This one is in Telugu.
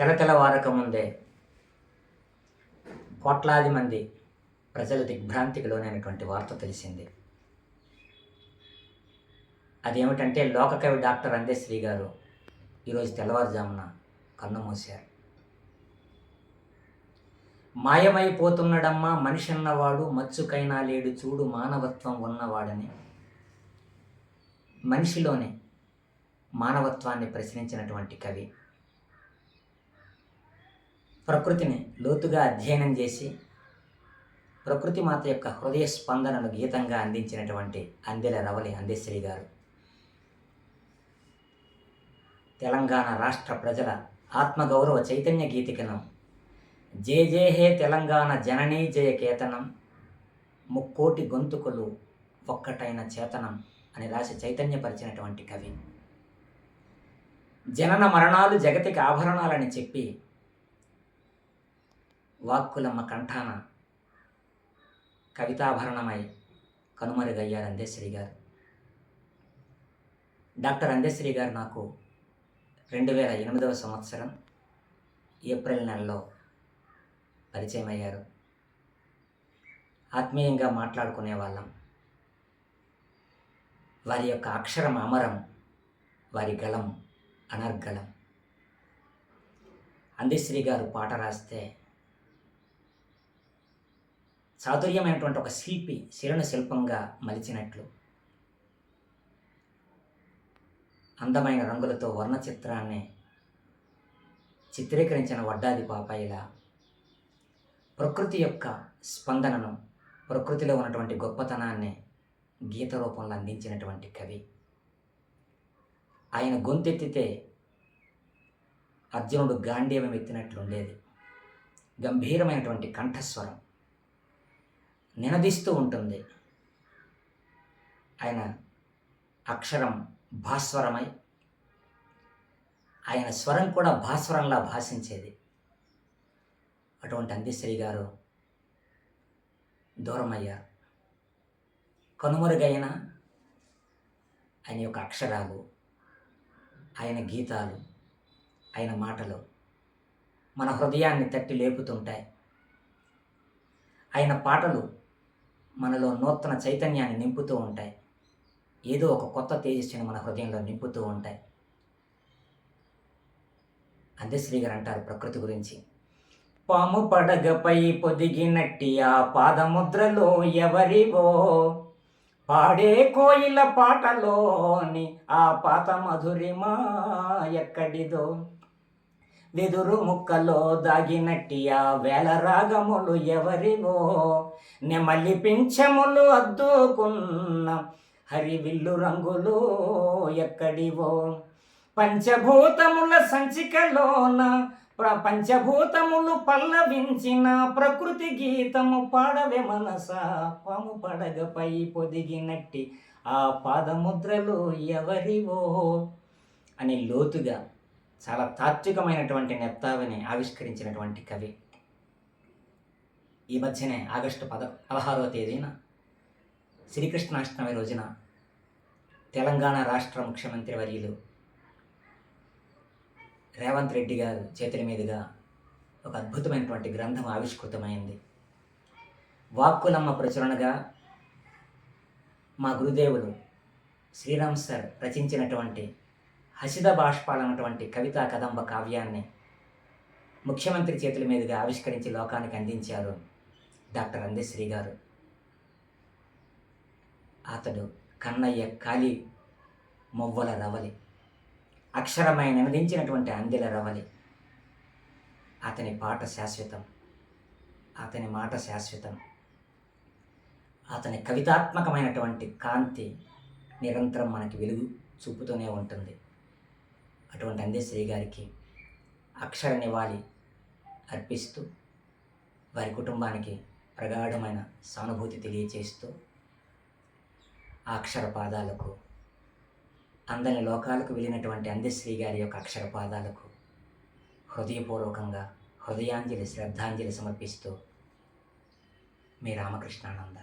తెల ముందే కోట్లాది మంది ప్రజల దిగ్భ్రాంతికి లోనైనటువంటి వార్త తెలిసింది. అదేమిటంటే లోకకవి డాక్టర్ అందేశ్రీ గారు ఈరోజు తెల్లవారుజామున కన్ను మూశారు. మాయమైపోతున్నడమ్మా మనిషి అన్నవాడు మచ్చుకైనా లేడు చూడు మానవత్వం ఉన్నవాడని. మనిషిలోనే మానవత్వాన్ని ప్రశ్నించినటువంటి కవి ప్రకృతిని లోతుగా అధ్యయనం చేసి ప్రకృతి మాత యొక్క హృదయ స్పందనను గీతంగా అందించినటువంటి అందెల రవలి అందేశ్రీ గారు. తెలంగాణ రాష్ట్ర ప్రజల ఆత్మగౌరవ చైతన్య గీతికనం జే జే హే తెలంగాణ జననీ జయ కేతనం. ముక్కోటి గొంతుకులు ఒక్కటైన చేతనం అని రాసి చైతన్యపరిచినటువంటి కవి. జనన మరణాలు జగతికి ఆభరణాలని చెప్పి వాక్కులమ్మ కంఠాన కవితాభరణమై కనుమరుగయ్యారు అందేశ్వరి గారు డాక్టర్ అందేశ్వరి గారు నాకు రెండు వేల ఎనిమిదవ సంవత్సరం ఏప్రిల్ నెలలో పరిచయం అయ్యారు ఆత్మీయంగా మాట్లాడుకునే వాళ్ళం వారి యొక్క అక్షరం అమరం వారి గలం అనర్గళం. అందిశ్రీ గారు పాట రాస్తే చాతుర్యమైనటువంటి ఒక శిల్పి శిలను శిల్పంగా మలిచినట్లు అందమైన రంగులతో వర్ణ చిత్రాన్ని చిత్రీకరించిన వడ్డాది పాపాయిల ప్రకృతి యొక్క స్పందనను ప్రకృతిలో ఉన్నటువంటి గొప్పతనాన్ని గీత రూపంలో అందించినటువంటి కవి. ఆయన గొంతెత్తితే అర్జునుడు గాంధీవం ఎత్తినట్లుండేది. గంభీరమైనటువంటి కంఠస్వరం. నినదిస్తూ ఉంటుంది. ఆయన అక్షరం భాస్వరమై ఆయన స్వరం కూడా భాస్వరంలా భాషించేది. అటువంటి అందిశ్రీ గారు దూరమయ్యారు. కనుమరుగైన ఆయన యొక్క అక్షరాలు ఆయన గీతాలు ఆయన మాటలు మన హృదయాన్ని తట్టి లేపుతుంటాయి. ఆయన పాటలు మనలో నూతన చైతన్యాన్ని నింపుతూ ఉంటాయి. ఏదో ఒక కొత్త తేజస్సుని మన హృదయంలో నింపుతూ ఉంటాయి. అందశ్రీ గారు అంటారు ప్రకృతి గురించి. పాము పడగపై పొదిగినట్టి ఆ పాదముద్రలో ఎవరివో? పాడే కోయిల పాటలోని ఆ పాత మధురిమా ఎక్కడిదో? వెదురు ముక్కలో దాగినట్టి ఆ వేల రాగములు ఎవరివో? నెమలి పింఛములు అద్దుకున్న హరివిల్లు రంగులు ఎక్కడివో? పంచభూతముల సంచికలోన పంచభూతములు పల్లవించిన ప్రకృతి గీతము పాడవే మనస పాము పడగపై పొదిగినట్టి ఆ పాదముద్రలు ఎవరివో? అని లోతుగా చాలా తాత్వికమైనటువంటి నెత్తావిని ఆవిష్కరించినటువంటి కవి. ఈ మధ్యనే ఆగస్టు పద పదహారవ తేదీన శ్రీకృష్ణాష్టమి రోజున తెలంగాణ రాష్ట్ర ముఖ్యమంత్రి వర్యులు రేవంత్ రెడ్డి గారు చేతుల మీదుగా ఒక అద్భుతమైనటువంటి గ్రంథం ఆవిష్కృతమైంది. వాక్కులమ్మ ప్రచురణగా మా గురుదేవులు శ్రీరామ్ సార్ రచించినటువంటి హసిద బాష్పాలన్నటువంటి కవితా కదంబ కావ్యాన్ని ముఖ్యమంత్రి చేతుల మీదుగా ఆవిష్కరించి లోకానికి అందించారు డాక్టర్ అందశ్రీ గారు. అతడు కన్నయ్య కాలి మొవ్వల రవలి అక్షరమై నినదించినటువంటి అందెల రవలి. అతని పాట శాశ్వతం అతని మాట శాశ్వతం. అతని కవితాత్మకమైనటువంటి కాంతి నిరంతరం మనకి వెలుగు చూపుతూనే ఉంటుంది. అటువంటి అందేశ్రీ గారికి అక్షర నివాళి అర్పిస్తూ వారి కుటుంబానికి ప్రగాఢమైన సానుభూతి తెలియచేస్తూ ఆ అక్షర పాదాలకు అందని లోకాలకు వెళ్ళినటువంటి అందశ్రీ గారి యొక్క అక్షర పాదాలకు హృదయపూర్వకంగా హృదయాంజలి శ్రద్ధాంజలి సమర్పిస్తూ మీ రామకృష్ణానంద